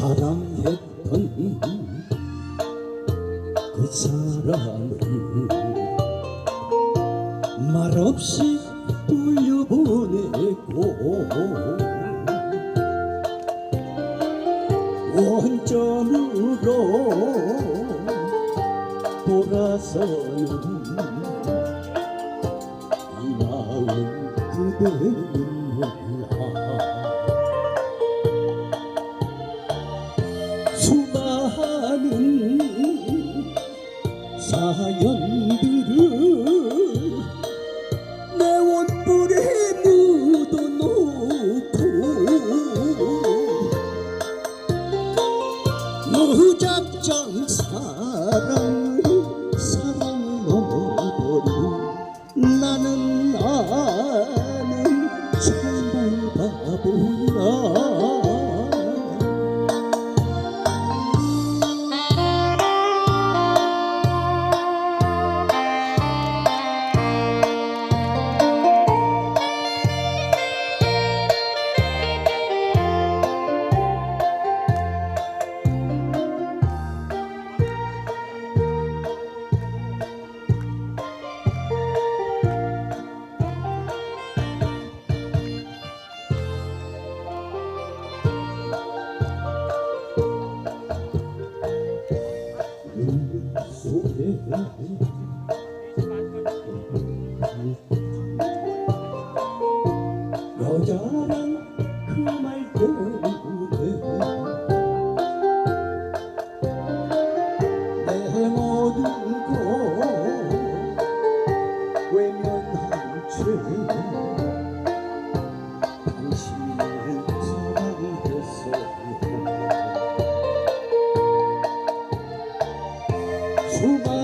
사랑했던 그 사람을 말없이 돌려보내고 원점으로 돌아서는 이 마음 그대는 몰라 수많은 사연들을 내 원뿔에 묻어놓고 무작정 사랑 여자란 그말 때문에 내 모든 것 외면한 채 당신을 사랑했어요. 수많은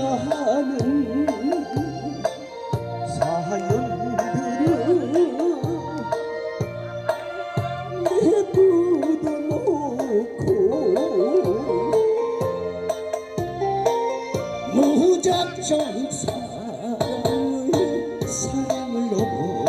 무작정 사랑을 사랑을 넘어